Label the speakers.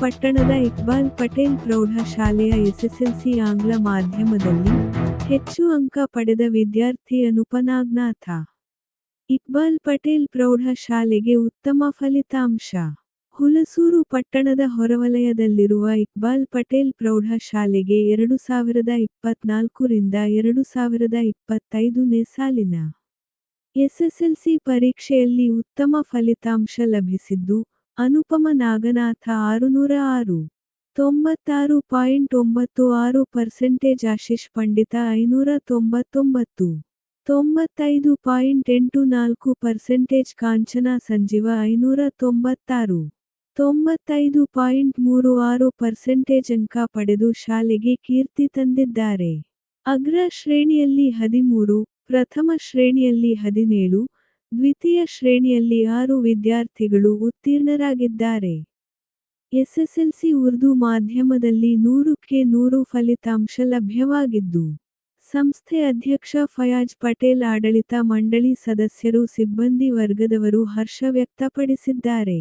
Speaker 1: ಪಟ್ಟಣದ ಇಕ್ಬಾಲ್ ಪಟೇಲ್ ಪ್ರೌಢಶಾಲೆಯ ಎಸ್ಎಸ್ಎಲ್ಸಿ ಆಂಗ್ಲ ಮಾಧ್ಯಮದಲ್ಲಿ ಹೆಚ್ಚು ಅಂಕ ಪಡೆದ ವಿದ್ಯಾರ್ಥಿ ಅನುಪನಾಗ್ನಾಥ. ಇಕ್ಬಾಲ್ ಪಟೇಲ್ ಪ್ರೌಢಶಾಲೆಗೆ ಉತ್ತಮ ಫಲಿತಾಂಶ. ಹುಲಸೂರು ಪಟ್ಟಣದ ಹೊರವಲಯದಲ್ಲಿರುವ ಇಕ್ಬಾಲ್ ಪಟೇಲ್ ಪ್ರೌಢಶಾಲೆಗೆ ಎರಡು ಸಾವಿರದ ಇಪ್ಪತ್ನಾಲ್ಕರಿಂದ ಎರಡು ಸಾವಿರದ ಇಪ್ಪತ್ತೈದನೇ ಸಾಲಿನ ಎಸ್ಎಸ್ಎಲ್ಸಿ ಪರೀಕ್ಷೆಯಲ್ಲಿ ಉತ್ತಮ ಫಲಿತಾಂಶ ಲಭಿಸಿದ್ದು ಅನುಪಮ ನಾಗನಾಥ ಆರುನೂರ ಆರು. ತೊಂಬತ್ತಾರು ಪಾಯಿಂಟ್ ಒಂಬತ್ತು ಆರು ಪರ್ಸೆಂಟೇಜ್ ಆಶೀಶ್ ಪಂಡಿತ ಐನೂರ ತೊಂಬತ್ತೊಂಬತ್ತು. ತೊಂಬತ್ತೈದು ಪಾಯಿಂಟ್ ಎಂಟು ನಾಲ್ಕು ಪರ್ಸೆಂಟೇಜ್ ಕಾಂಚನಾ ಸಂಜೀವ ಐನೂರ ತೊಂಬತ್ತಾರು. ತೊಂಬತ್ತೈದು ಪಾಯಿಂಟ್ ಮೂರು ಆರು ಪರ್ಸೆಂಟೇಜ್ ಅಂಕ ಪಡೆದು ಶಾಲೆಗೆ ಕೀರ್ತಿ ತಂದಿದ್ದಾರೆ. ಅಗ್ರ ಶ್ರೇಣಿಯಲ್ಲಿ ಹದಿಮೂರು, ಪ್ರಥಮ ಶ್ರೇಣಿಯಲ್ಲಿ ಹದಿನೇಳು ದ್ವಿತೀಯ ಶ್ರೇಣಿಯಲ್ಲಿ ಆರು ವಿದ್ಯಾರ್ಥಿಗಳು ಉತ್ತೀರ್ಣರಾಗಿದ್ದಾರೆ. ಎಸ್ಎಸ್ಎಲ್ಸಿ ಉರ್ದು ಮಾಧ್ಯಮದಲ್ಲಿ ನೂರಕ್ಕೆ ನೂರು ಫಲಿತಾಂಶ ಲಭ್ಯವಾಗಿದ್ದು, ಸಂಸ್ಥೆ ಅಧ್ಯಕ್ಷ ಫಯಾಜ್ ಪಟೇಲ್ ಆಡಳಿತ ಮಂಡಳಿ ಸದಸ್ಯರು ಸಿಬ್ಬಂದಿ ವರ್ಗದವರು ಹರ್ಷ ವ್ಯಕ್ತಪಡಿಸಿದ್ದಾರೆ.